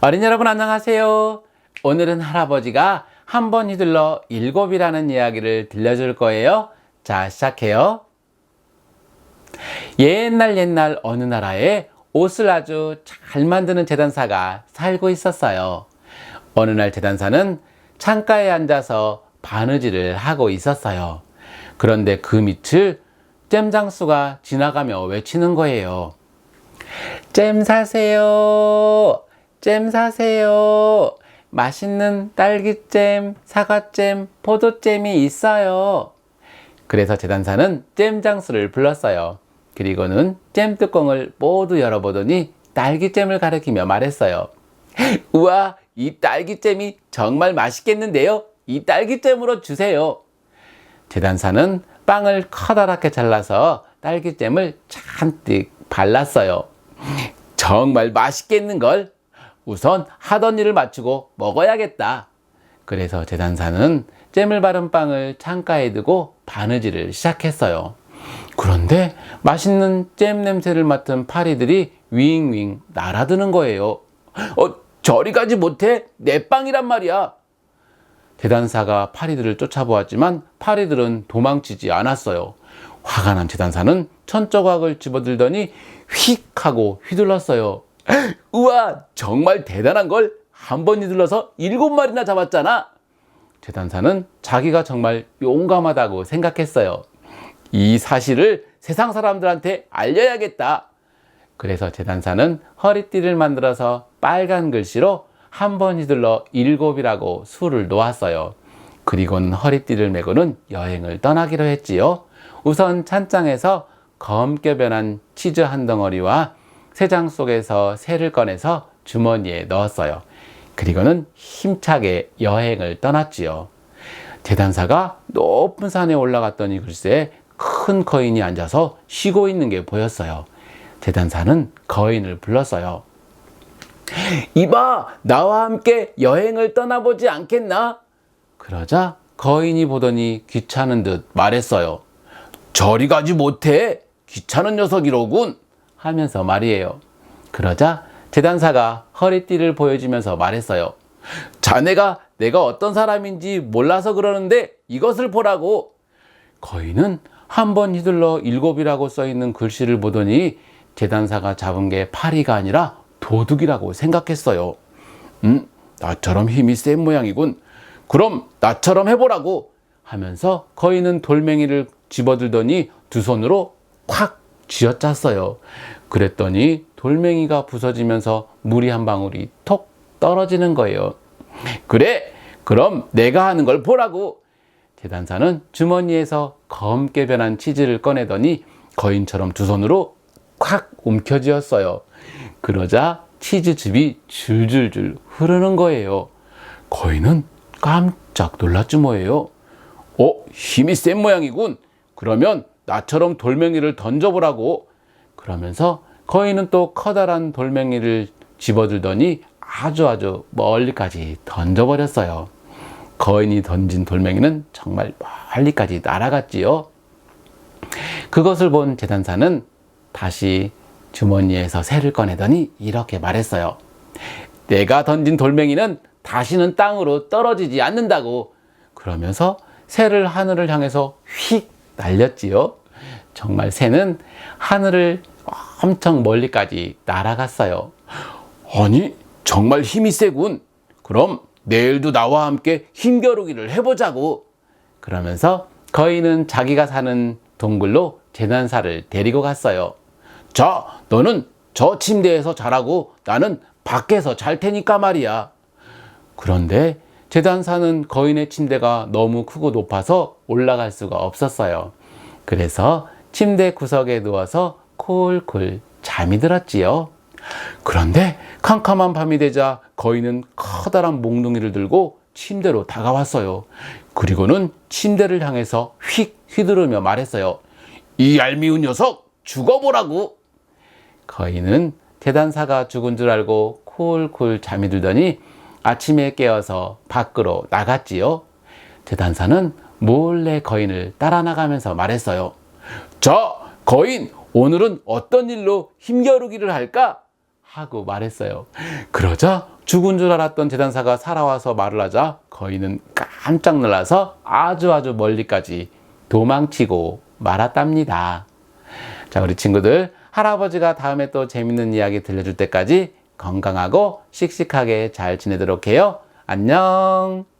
어린 여러분 안녕하세요. 오늘은 할아버지가 한 번 휘둘러 일곱이라는 이야기를 들려줄 거예요. 자, 시작해요. 옛날 옛날 어느 나라에 옷을 아주 잘 만드는 재단사가 살고 있었어요. 어느 날 재단사는 창가에 앉아서 바느질을 하고 있었어요. 그런데 그 밑을 잼장수가 지나가며 외치는 거예요. 잼 사세요. 잼 사세요. 맛있는 딸기잼, 사과잼, 포도잼이 있어요. 그래서 재단사는 잼 장수를 불렀어요. 그리고는 잼 뚜껑을 모두 열어보더니 딸기잼을 가리키며 말했어요. 우와, 이 딸기잼이 정말 맛있겠는데요? 이 딸기잼으로 주세요. 재단사는 빵을 커다랗게 잘라서 딸기잼을 잔뜩 발랐어요. 정말 맛있겠는걸? 우선 하던 일을 마치고 먹어야겠다. 그래서 재단사는 잼을 바른 빵을 창가에 두고 바느질을 시작했어요. 그런데 맛있는 잼 냄새를 맡은 파리들이 윙윙 날아드는 거예요. 어, 저리 가지 못해? 내 빵이란 말이야. 재단사가 파리들을 쫓아보았지만 파리들은 도망치지 않았어요. 화가 난 재단사는 천조각을 집어들더니 휙 하고 휘둘렀어요. 우와, 정말 대단한 걸 한번 휘둘러서 일곱 마리나 잡았잖아. 재단사는 자기가 정말 용감하다고 생각했어요. 이 사실을 세상 사람들한테 알려야겠다. 그래서 재단사는 허리띠를 만들어서 빨간 글씨로 한번 휘둘러 일곱이라고 수를 놓았어요. 그리고는 허리띠를 메고는 여행을 떠나기로 했지요. 우선 찬장에서 검게 변한 치즈 한 덩어리와 새장 속에서 새를 꺼내서 주머니에 넣었어요. 그리고는 힘차게 여행을 떠났지요. 재단사가 높은 산에 올라갔더니 글쎄 큰 거인이 앉아서 쉬고 있는 게 보였어요. 재단사는 거인을 불렀어요. 이봐, 나와 함께 여행을 떠나보지 않겠나? 그러자 거인이 보더니 귀찮은 듯 말했어요. 저리 가지 못해. 귀찮은 녀석이로군. 하면서 말이에요. 그러자 재단사가 허리띠를 보여주면서 말했어요. 자네가 내가 어떤 사람인지 몰라서 그러는데 이것을 보라고. 거인은 한 번 휘둘러 일곱이라고 써 있는 글씨를 보더니 재단사가 잡은 게 파리가 아니라 도둑이라고 생각했어요. 음, 나처럼 힘이 센 모양이군. 그럼 나처럼 해보라고 하면서 거인은 돌멩이를 집어들더니 두 손으로 콱 쥐어짰어요. 그랬더니 돌멩이가 부서지면서 물이 한 방울이 톡 떨어지는 거예요. 그래, 그럼 내가 하는 걸 보라고. 재단사는 주머니에서 검게 변한 치즈를 꺼내더니 거인처럼 두 손으로 콱 움켜쥐었어요. 그러자 치즈즙이 줄줄줄 흐르는 거예요. 거인은 깜짝 놀랐지 뭐예요. 어, 힘이 센 모양이군. 그러면 나처럼 돌멩이를 던져보라고. 그러면서 거인은 또 커다란 돌멩이를 집어들더니 아주 아주 멀리까지 던져버렸어요. 거인이 던진 돌멩이는 정말 멀리까지 날아갔지요. 그것을 본 재단사는 다시 주머니에서 새를 꺼내더니 이렇게 말했어요. 내가 던진 돌멩이는 다시는 땅으로 떨어지지 않는다고. 그러면서 새를 하늘을 향해서 휙 날렸지요. 정말 새는 하늘을 엄청 멀리까지 날아갔어요. 아니, 정말 힘이 세군. 그럼 내일도 나와 함께 힘겨루기를 해보자고. 그러면서 거인은 자기가 사는 동굴로 재난사를 데리고 갔어요. 자, 너는 저 침대에서 자라고 나는 밖에서 잘 테니까 말이야. 그런데 재단사는 거인의 침대가 너무 크고 높아서 올라갈 수가 없었어요. 그래서 침대 구석에 누워서 콜콜 잠이 들었지요. 그런데 캄캄한 밤이 되자 거인은 커다란 몽둥이를 들고 침대로 다가왔어요. 그리고는 침대를 향해서 휙 휘두르며 말했어요. 이 얄미운 녀석 죽어보라고. 거인은 대단사가 죽은 줄 알고 콜콜 잠이 들더니 아침에 깨어서 밖으로 나갔지요. 재단사는 몰래 거인을 따라 나가면서 말했어요. 저 거인 오늘은 어떤 일로 힘겨루기를 할까? 하고 말했어요. 그러자 죽은 줄 알았던 재단사가 살아와서 말을 하자 거인은 깜짝 놀라서 아주 아주 멀리까지 도망치고 말았답니다. 자, 우리 친구들 할아버지가 다음에 또 재밌는 이야기 들려줄 때까지 건강하고 씩씩하게 잘 지내도록 해요. 안녕!